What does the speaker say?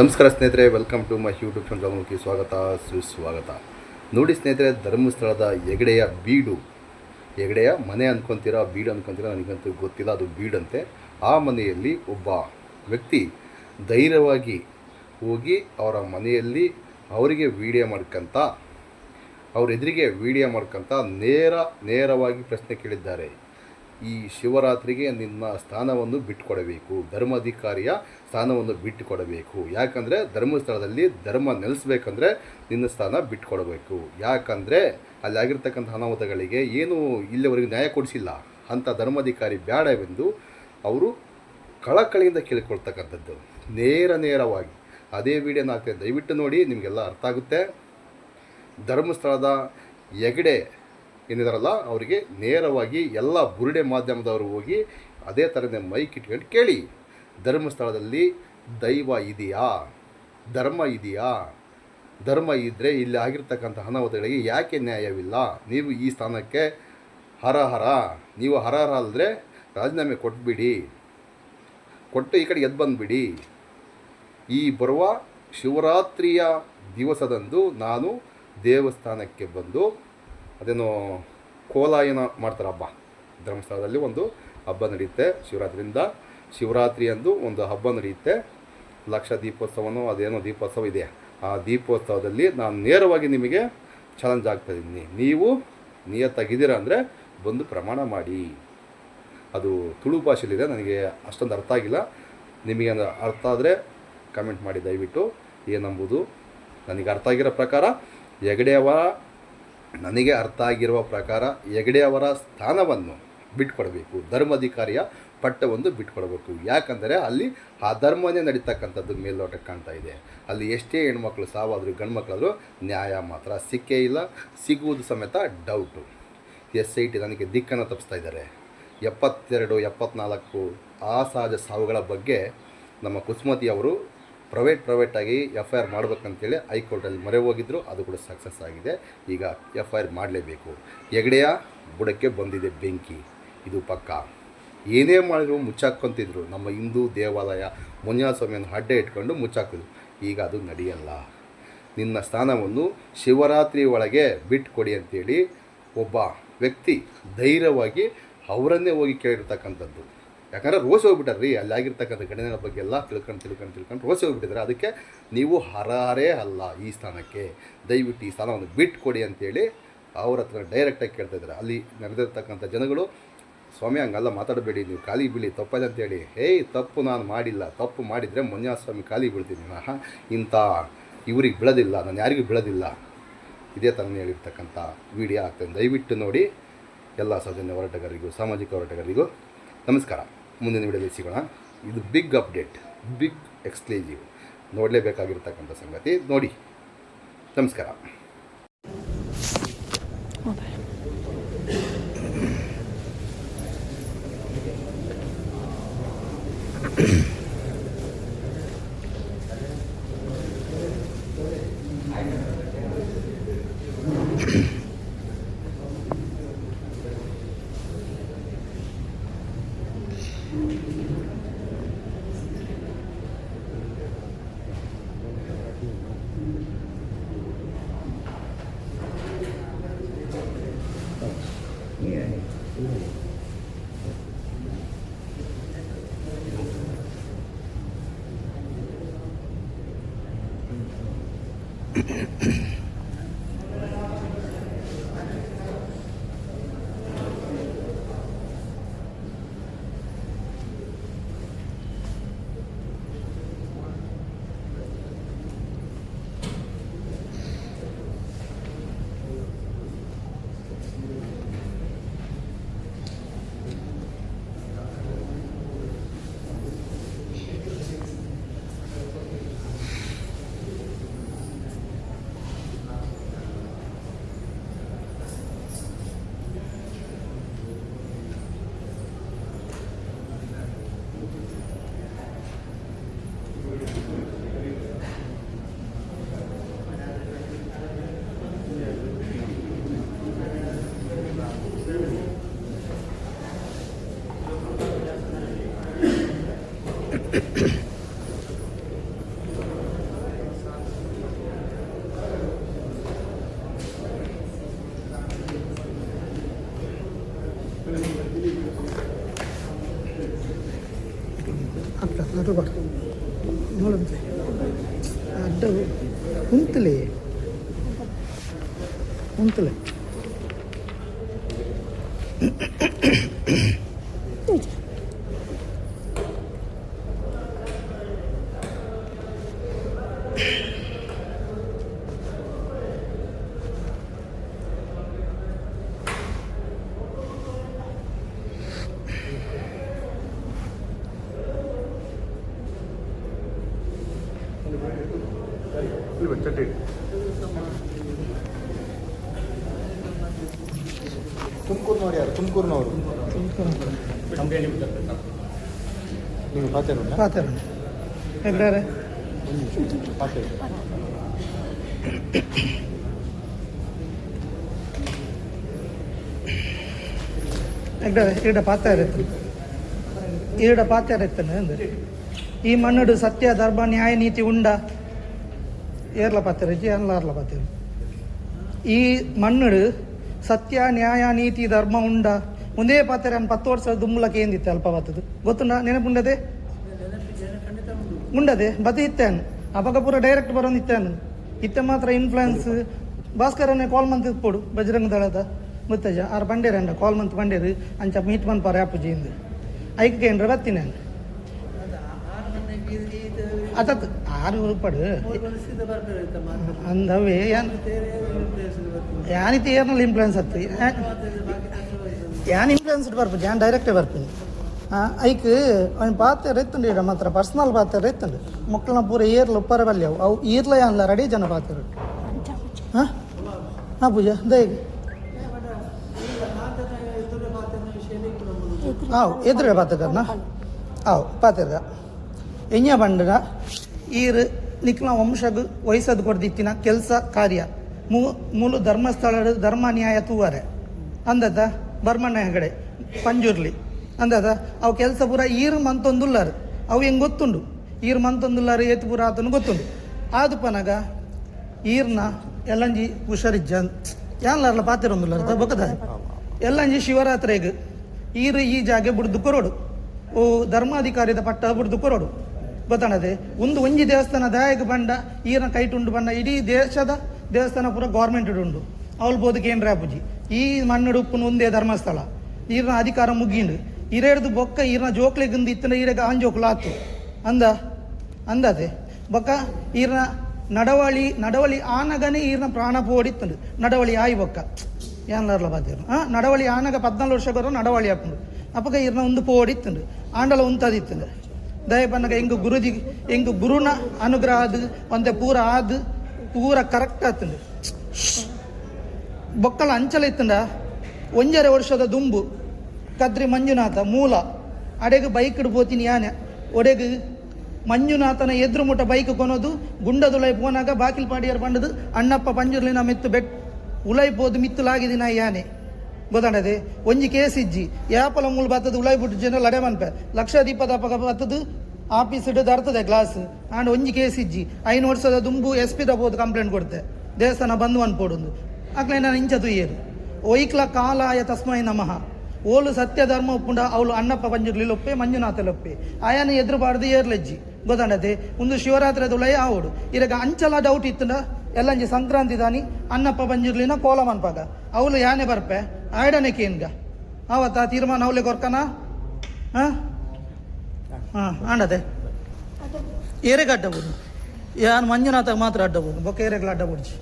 ನಮಸ್ಕಾರ ಸ್ನೇಹಿತರೆ welcome to my YouTube ಚಾನಲ್ಗೆ ಸ್ವಾಗತ, ಸುಸ್ವಾಗತ. ನೋಡಿ ಸ್ನೇಹಿತರೆ, ಧರ್ಮಸ್ಥಳದ ಹೆಗಡೆಯ ಬೀಡು. ಹೆಗಡೆಯ ಮನೆ ಅಂದ್ಕೊತೀರಾ ಬೀಡು ಅಂದ್ಕೊತೀರಾ ನನಗಂತೂ ಗೊತ್ತಿಲ್ಲ, ಅದು ಬೀಡಂತೆ. ಆ ಮನೆಯಲ್ಲಿ ಒಬ್ಬ ವ್ಯಕ್ತಿ ಧೈರ್ಯವಾಗಿ ಹೋಗಿ ಅವರ ಮನೆಯಲ್ಲಿ ಅವರಿಗೆ ವಿಡಿಯೋ ಮಾಡ್ಕಂತ, ಅವರೆದುರಿಗೆ ವಿಡಿಯೋ ಮಾಡ್ಕಂತ ನೇರ, ನೇರವಾಗಿ ಪ್ರಶ್ನೆ ಕೇಳಿದ್ದಾರೆ. ಈ ಶಿವರಾತ್ರಿಗೆ ನಿನ್ನ ಸ್ಥಾನವನ್ನು ಬಿಟ್ಟುಕೊಡಬೇಕು ಧರ್ಮಾಧಿಕಾರಿಯ ಸ್ಥಾನವನ್ನು ಬಿಟ್ಟುಕೊಡಬೇಕು ಯಾಕಂದರೆ ಧರ್ಮಸ್ಥಳದಲ್ಲಿ ಧರ್ಮ ನೆಲೆಸ್ಬೇಕಂದ್ರೆ ನಿನ್ನ ಸ್ಥಾನ ಬಿಟ್ಟುಕೊಡಬೇಕು ಯಾಕಂದರೆ ಅಲ್ಲಿ ಆಗಿರ್ತಕ್ಕಂಥ ಅನಾಹುತಗಳಿಗೆ ಏನು ಇಲ್ಲಿವರೆಗೆ ನ್ಯಾಯ ಕೊಡಿಸಿಲ್ಲ. ಅಂಥ ಧರ್ಮಾಧಿಕಾರಿ ಬೇಡವೆಂದು ಅವರು ಕಳಕಳಿಯಿಂದ ಕೇಳಿಕೊಳ್ತಕ್ಕಂಥದ್ದು. ನೇರ ನೇರವಾಗಿ. ಅದೇ ವಿಡಿಯೋನ ಹಾಕ್ತೇನೆ ದಯವಿಟ್ಟು ನೋಡಿ, ನಿಮಗೆಲ್ಲ ಅರ್ಥ ಆಗುತ್ತೆ. ಧರ್ಮಸ್ಥಳದ ಹೆಗಡೆ ಏನಿದಾರಲ್ಲ, ಅವರಿಗೆ ನೇರವಾಗಿ ಎಲ್ಲ ಬುರುಡೆ ಮಾಧ್ಯಮದವರು ಹೋಗಿ ಅದೇ ಥರನೇ ಮೈಕ್ ಇಟ್ಕೊಂಡು ಕೇಳಿ. ಧರ್ಮಸ್ಥಳದಲ್ಲಿ ದೈವ ಇದೆಯಾ? ಧರ್ಮ ಇದೆಯಾ? ಧರ್ಮ ಇದ್ದರೆ ಇಲ್ಲಿ ಆಗಿರ್ತಕ್ಕಂಥ ಅನಾಹುತಗಳಿಗೆ ಯಾಕೆ ನ್ಯಾಯವಿಲ್ಲ? ನೀವು ಈ ಸ್ಥಾನಕ್ಕೆ ಹರಹರ? ನೀವು ಹರಹರ ಅಲ್ಲದ್ರೆ ರಾಜೀನಾಮೆ ಕೊಟ್ಬಿಡಿ. ಕೊಟ್ಟು ಈ ಕಡೆ ಎದ್ದು ಬಂದುಬಿಡಿ. ಈ ಬರುವ ಶಿವರಾತ್ರಿಯ ದಿವಸದಂದು ನಾನು ದೇವಸ್ಥಾನಕ್ಕೆ ಬಂದು ಅದೇನೋ ಕೋಲಾಯನ ಮಾಡ್ತಾರೆ ಹಬ್ಬ. ಧರ್ಮಸ್ಥಳದಲ್ಲಿ ಒಂದು ಹಬ್ಬ ನಡೆಯುತ್ತೆ. ಶಿವರಾತ್ರಿಯಿಂದ ಶಿವರಾತ್ರಿ ಅಂದು ಒಂದು ಹಬ್ಬ ನಡೆಯುತ್ತೆ. ಲಕ್ಷ ದೀಪೋತ್ಸವನೋ, ಅದೇನೋ ದೀಪೋತ್ಸವ ಇದೆ. ಆ ದೀಪೋತ್ಸವದಲ್ಲಿ ನಾನು ನೇರವಾಗಿ ನಿಮಗೆ ಚಾಲೆಂಜ್ ಆಗ್ತಾ ಇದ್ದೀನಿ. ನೀವು ನಿಯತ್ತಾಗಿದ್ದೀರಾ ಅಂದರೆ ಬಂದು ಪ್ರಮಾಣ ಮಾಡಿ. ಅದು ತುಳು ಭಾಷೆಯಲ್ಲಿದೆ, ನನಗೆ ಅಷ್ಟೊಂದು ಅರ್ಥ ಆಗಿಲ್ಲ. ನಿಮಗೆ ಅರ್ಥ ಆದರೆ ಕಮೆಂಟ್ ಮಾಡಿ ದಯವಿಟ್ಟು. ಏನಂಬುದು ನನಗೆ ಅರ್ಥ ಆಗಿರೋ ಪ್ರಕಾರ ಹೆಗಡೆಯವರ ನನಗೆ ಅರ್ಥ ಆಗಿರುವ ಪ್ರಕಾರ ಹೆಗಡೆಯವರ ಸ್ಥಾನವನ್ನು ಬಿಟ್ಕೊಡಬೇಕು. ಧರ್ಮಾಧಿಕಾರಿಯ ಪಟ್ಟವನ್ನು ಬಿಟ್ಕೊಡಬೇಕು. ಯಾಕಂದರೆ ಅಲ್ಲಿ ಆ ಧರ್ಮನೇ ನಡೀತಕ್ಕಂಥದ್ದು ಮೇಲ್ನೋಟಕ್ಕೆ ಕಾಣ್ತಾ ಇದೆ. ಅಲ್ಲಿ ಎಷ್ಟೇ ಹೆಣ್ಮಕ್ಳು ಸಾವಾದರೂ ಗಂಡ್ಮಕ್ಳಾದರೂ ನ್ಯಾಯ ಮಾತ್ರ. ಸಿಕ್ಕೇ ಇಲ್ಲ, ಸಿಗುವುದು ಸಮೇತ ಡೌಟು. ಎಸ್ ಐ ಟಿ ನನಗೆ ದಿಕ್ಕನ್ನು ತಪ್ಪಿಸ್ತಾ ಇದ್ದಾರೆ. ಎಪ್ಪತ್ತೆರಡು, ಎಪ್ಪತ್ನಾಲ್ಕು ಸಹಜ ಸಾವುಗಳ ಬಗ್ಗೆ ನಮ್ಮ ಕುಸುಮತಿ ಅವರು ಪ್ರೈವೇಟ್ ಪ್ರೈವೇಟಾಗಿ ಎಫ್ ಐ ಆರ್ ಮಾಡಬೇಕಂತೇಳಿ ಹೈಕೋರ್ಟಲ್ಲಿ ಮೊರೆ ಹೋಗಿದ್ದರು ಅದು ಕೂಡ ಸಕ್ಸಸ್ ಆಗಿದೆ. ಈಗ ಎಫ್ ಐ ಆರ್ ಮಾಡಲೇಬೇಕು. ಹೆಗಡೆಯ ಬುಡಕ್ಕೆ ಬಂದಿದೆ ಬೆಂಕಿ. ಇದು ಪಕ್ಕ. ಏನೇ ಮಾಡಿದ್ರು ಮುಚ್ಚಾಕ್ಕೊಂತಿದ್ರು. ನಮ್ಮ ಹಿಂದೂ ದೇವಾಲಯ ಮುನಿಯಾಸ್ವಾಮಿಯನ್ನು ಅಡ್ಡೆ ಇಟ್ಕೊಂಡು ಮುಚ್ಚಾಕಿದ್ರು ಈಗ ಅದು ನಡೆಯಲ್ಲ. ನಿನ್ನ ಸ್ಥಾನವನ್ನು ಶಿವರಾತ್ರಿ ಒಳಗೆ ಬಿಟ್ಕೊಡಿ ಅಂತೇಳಿ ಒಬ್ಬ ವ್ಯಕ್ತಿ ಧೈರ್ಯವಾಗಿ ಅವರನ್ನೇ ಹೋಗಿ ಕೇಳಿರ್ತಕ್ಕಂಥದ್ದು. ಯಾಕಂದರೆ ರೋಸಿ ಹೋಗ್ಬಿಟ್ಟಾರ್ರಿ, ಅಲ್ಲಿ ಆಗಿರ್ತಕ್ಕಂಥ ಘಟನೆಗಳ ಬಗ್ಗೆ ಎಲ್ಲ ತಿಳ್ಕೊಂಡು ತಿಳ್ಕೊಂಡು ತಿಳ್ಕೊಂಡು ರೋಸಿ ಹೋಗ್ಬಿಟ್ಟಿದ್ದಾರೆ ಅದಕ್ಕೆ ನೀವು ಹರಾರೇ ಅಲ್ಲ ಈ ಸ್ಥಾನಕ್ಕೆ. ದಯವಿಟ್ಟು ಈ ಸ್ಥಾನವನ್ನು ಬಿಟ್ಟು ಕೊಡಿ ಅಂತೇಳಿ ಅವ್ರ ಹತ್ರ ಡೈರೆಕ್ಟಾಗಿ ಕೇಳ್ತಾ ಇದ್ದಾರೆ. ಅಲ್ಲಿ ನಡೆದಿರ್ತಕ್ಕಂಥ ಜನಗಳು, ಸ್ವಾಮಿ, ಹಂಗಲ್ಲ, ಮಾತಾಡಬೇಡಿ, ನೀವು ಖಾಲಿ ಬೀಳಿ ತಪ್ಪದೆ ಅಂತೇಳಿ, ಹೇಯ್, ತಪ್ಪು ನಾನು ಮಾಡಿಲ್ಲ. ತಪ್ಪು ಮಾಡಿದರೆ ಸ್ವಾಮಿ ಖಾಲಿ ಬೀಳ್ತೀನಿ ಆಹಾ, ಇಂಥ ಇವ್ರಿಗೆ ಬೀಳೋದಿಲ್ಲ, ನಾನು ಯಾರಿಗೂ ಬೀಳೋದಿಲ್ಲ. ಇದೇ ಥರನೇ ಹೇಳಿರ್ತಕ್ಕಂಥ ವಿಡಿಯೋ ಆಗ್ತದೆ ದಯವಿಟ್ಟು ನೋಡಿ, ಎಲ್ಲ ಸೌಜನ್ಯ ಹೋರಾಟಗಾರರಿಗೂ, ಸಾಮಾಜಿಕ ಹೋರಾಟಗಾರರಿಗೂ ನಮಸ್ಕಾರ. ಮುಂದಿನ ವಿಡಿಯೋದಲ್ಲಿ ಸಿಗೋಣ. ಇದು ಬಿಗ್ ಅಪ್ಡೇಟ್ ಬಿಗ್ ಎಕ್ಸ್ಕ್ಲೂಸಿವ್ ನೋಡಲೇಬೇಕಾಗಿರ್ತಕ್ಕಂಥ ಸಂಗತಿ. ನೋಡಿ. ನಮಸ್ಕಾರ. 你。ಫೋಟೋ ಕೊಟ್ಟು ನೋಡಂತೆ ಅಡ್ಡ ಉಂತಲೆ ಉಂತಲೆ ತುಮಕೂರಿನವ್ರು ಯಾರು ತುಮಕೂರಿನವರು ನೀವು ಪಾತೇರು ಪಾತ್ರ ಹೆಗ್ಡಾರೆ ಪಾತೇರು ಹೆಗ್ಡಾರೆ ಈಡ ಪಾತ್ರ ಇರುತ್ತೆ ಈಡ ಪಾತ್ರ ಇರ್ತಾನೆ ಅಂದ್ರೆ ಈ ಮನ್ನಡು ಸತ್ಯ, ಧರ್ಮ, ನ್ಯಾಯ, ನೀತಿ ಉಂಡ. ಏರ್ಲ ಇಜ್ಜಿ ಅಲ್ಲಾರ್ಲ ಪಾತ್ರ. ಈ ಮನ್ನಡು ಸತ್ಯ, ನ್ಯಾಯ, ನೀತಿ, ಧರ್ಮ ಉಂಡ. ಮುಂದೆ ಪಾತ್ರ ಅನ್ ಪತ್ತು ವರ್ಷ ದುಮ್ಮಲಕ್ಕೆ ಏನಿತ್ತೆ ಅಲ್ಪ ಬತ್ತದು ಗೊತ್ತುಂಡ? ನೆನಪುಂಡದೆ ಉಂಡದೆ? ಬದಿ ಇತ್ತೇನು ಅಪಕ ಪೂರ ಡೈರೆಕ್ಟ್ ಬರೋನ್ ಇತ್ತೇನು ಇತ್ತೆ ಮಾತ್ರ ಇನ್ಫ್ಲುಯೆನ್ಸ್ ಭಾಸ್ಕರನ್ನೇ ಕಾಲ್ ಮಂತ್ ಇಪ್ಪೋಡು ಬಜರಂಗ ದಳದ ಮುತ್ತಜ ಆರು ಬಂಡೇರಂಡ ಕಾಲ್ ಮಂತ್ ಬಂಡೇರು ಅಂಚ ಮೀಟ್ ಮನ್ ಪರ ಐಕ್ಕೆ ಏನ್ರ ಬತ್ತೀನಿ ನಾನು ಅತತ್ ಆರು ಪಡು ಅಂದವೇ ಯಾನ್ ಯಾನಿತಿ ಏರ್ನಲ್ಲಿ ಇನ್ಫ್ಲುಯೆನ್ಸ್ ಹತ್ತು ಯಾನ್ ಇನ್ಫ್ಲುಯೆನ್ಸ್ ಬರ್ಬೋದು ಯಾನ್ ಡೈರೆಕ್ಟೇ ಬರ್ತೀನಿ ಐಕ್ ಅವ್ನು ಪಾತ್ರ ಎತ್ತಂಡು ಇಡ ಮಾತ್ರ ಪರ್ಸ್ನಲ್ ಪಾತ್ರ ಎತ್ತಂಡು ಮಕ್ಕಳನ್ನ ಪೂರ ಏರ್ಲು ಉಪ್ಪರ ಬಲ್ಯವು ಅವು ಈರ್ಲ ಯಾನ್ಲ ರೆಡಿ ಜನ ಪಾತ್ರ ಹಾಂ ಹಾಂ ಪೂಜಾ ದಯಗೆ ಆವ್ ಎದುರು ಪಾತ್ರನ ಆವ್ ಪಾತ್ರಗ ಎಂಜ ಬಂಡರ ಈರ್ ನಿಕ್ಲ ವಂಶಗ್ ವಯಸ್ಸದು ಕೊಡ್ದಿತ್ತಿನ ಕೆಲಸ ಕಾರ್ಯ. ಮೂ, ಮೂಲು ಧರ್ಮಸ್ಥಳ ಧರ್ಮ ನ್ಯಾಯ ತೂವರೆ. ಅಂದದ ಬರ್ಮಣ್ಣ ಹೆಗಡೆ, ಪಂಜುರ್ಲಿ. ಅಂದದ ಅವು ಕೆಲಸ ಪೂರ ಈರ್ ಮಂತೊಂದುಲ್ಲಾರು. ಅವು ಹೆಂಗೆ ಗೊತ್ತುಂಡು? ಈರ್ ಮಂತೊಂದುಲ್ಲಾರು ಏತು ಪೂರ ಆತನು ಗೊತ್ತುಂಡು. ಆದು ಪನಗ ಈರ್ನ ಎಲ್ಲಂಜಿ ಹುಷಾರಿಜ್ಜ ಯಾನ್ಲಾರ್ಲ ಪಾತಿರೊಂದುಲ್ಲಾರ ಎಲ್ಲಂಜಿ ಶಿವರಾತ್ರೆಗ್ ಈರು ಈ ಜಾಗೆ ಬುಡ್ದು ಕೊರೋಡು. ಓ ಧರ್ಮಾಧಿಕಾರಿದ ಪಟ್ಟ ಬುಡ್ದು ಕೊರೋಡು. ಗೊತ್ತಾಣದೆ ಒಂದು ಒಂಜಿ ದೇವಸ್ಥಾನ ದಾಯಕ ಬಂಡ, ಈರ್ನ ಕೈಟುಂಡು ಬಂಡ, ಇಡೀ ದೇಶದ ದೇವಸ್ಥಾನ ಪೂರ ಗೌರ್ಮೆಂಟ್ ಉಂಡು ಅವಳು ಬೋದು ಪೂಜಿ ಈ ಮಣ್ಣುಡು ಉಪ್ಪುನ ಒಂದೇ ಧರ್ಮಸ್ಥಳ. ಈರನ ಅಧಿಕಾರ ಮುಗಿಂಡು. ಇರೇಡ್ದು ಬೊಕ್ಕ ಈರನ ಜೋಕ್ಲೆಗಿಂದ ಇತ್ತನ ಈರೆಗ ಆಂಜೋಕ್ಲು ಆತು ಅಂದ? ಅಂದದೆ. ಬೊಕ್ಕ ಈರನ ನಡವಳಿ ನಡವಳಿ ಆನಗನೇ ಈರನ ಪ್ರಾಣ ಪೋಡಿತ್ತಂಡು. ನಡವಳಿ ಆಯಿ ಬೊಕ್ಕ. ಏನ್ಲಾರ್ಲ ಬಾದ್ಯರು? ಹಾಂ ನಡವಳಿ ಆನಗ ಪದ್ನಾಲ್ಕು ವರ್ಷ ಬರೋ ನಡವಳಿ ಹಾಕೊಂಡು. ಅಪ್ಪಗ ಇರ್ನ ಒಂದು ಪೋಡಿತ್ತುಂಡು. ಆಂಡಲ ಉಂತದಿತ್ತಂಡು. ದಯ ಬಂದಾಗ ಹೆಂಗು ಗುರುಜಿ, ಹೆಂಗು ಗುರುನ ಅನುಗ್ರಹ ಅದು ಒಂದೆ ಪೂರ ಆದು, ಪೂರ ಕರೆಕ್ಟ್ ಆತಂಡು ಬೊಕ್ಕಲ ಅಂಚಲ ಇತ್ತಂಡ ಒಂಜರೆ ವರ್ಷದ ದುಂಬು. ಕದ್ರಿ ಮಂಜುನಾಥ, ಮೂಲ. ಅಡೆಗೆ ಬೈಕ್ ಇಡ್ಬೋತೀನಿ ಯಾನೆ. ಒಡೆಗೆ ಮಂಜುನಾಥನ ಎದುರು ಮುಟ್ಟ ಬೈಕ್ ಕೊನೋದು ಗುಂಡದುಲೈ ಪೋನಾಗ ಬಾಕಿಲ್ ಪಾಡಿಯರ್ ಬಂಡದು, ಅಣ್ಣಪ್ಪ ಪಂಜುರ್ಲಿನ ಮಿತ್ತು ಬೆಟ್, ಉಲೈ ಪೋದು ಮಿತ್ತುಲಾಗಿದಿನ ಯಾನೆ. ಗೊತ್ತಾಡದೆ ಒಂಜಿ ಕೇಸ್ ಇಜ್ಜಿ. ಯಾಪಲ ಮೂಲ ಬತ್ತದು ಉಲೈ ಬಿಟ್ಟು ಜನ ಲಡೆ ಮನ್ಪೆ. ಲಕ್ಷ ದೀಪದ ಬತ್ತದು ಆಫೀಸ್ ಇಟ್ಟು ತರ್ತದೆ ಗ್ಲಾಸ್ ಆಂಡ್ ಒಂಜಿ ಕೇಸ್ ಇಜ್ಜಿ. ಐನು ವರ್ಷದ ದುಂಬು ಎಸ್ ಪಿ ತಗೋದು ಕಂಪ್ಲೇಂಟ್ ಕೊಡ್ತೆ. ದೇವಸ್ಥಾನ ಬಂದು ಅನ್ಪೋಡುದು ಆಗ್ಲೇ ನಾನು ಇಂಚ ತುಯ್ಯರು ಒಯ್ಕ್ಲ ಕಾಲಾಯ ತಸ್ಮೈ ನಮಃ. ಓಲು ಸತ್ಯ ಧರ್ಮ ಉಪ್ಪುಂಡ ಅವಳು ಅಣ್ಣಪ್ಪ ಪಂಜುರ್ಲಿ ಲೊಪ್ಪೆ, ಮಂಜುನಾಥ ಲೊಪ್ಪೆ. ಆಯನ ಎದುರುಬಾರ್ದು ಏರ್ಲೆಜ್ಜಿ ಗೊತ್ತಾಡದೆ ಒಂದು ಶಿವರಾತ್ರಿ ಉಲಯ ಆವಡು. ಇರಗ ಅಂಚಲ ಡೌಟ್ ಇತ್ತುಂಡ. ಎಲ್ಲಂಜಿ ಸಂಕ್ರಾಂತಿ ದಾನಿ, ಅಣ್ಣಪ್ಪ ಪಂಜುರ್ಲಿನ ಕೋಲ ಮನ್ಪಾಗ ಅವಳು ಯಾನೆ ಬರ್ಪೆ? ಆಯ್ಡನೆ ಕೇನ್ಗ. ಅವತ್ತ ತೀರ್ಮಾನ ಅವಳೆ ಕೊರ್ಕನ? ಹಾಂ? ಹಾಂ ಆಂಡದೆ ಏರೆಗೆ ಅಡ್ಡಬೋದು ಯಾರು ಮಂಜುನಾಥಗೆ ಮಾತ್ರ ಅಡ್ಡಬೋದು ಬೊಕ್ಕ ಏರೆಗಳು ಅಡ್ಡಬೋಡ್ಜಿ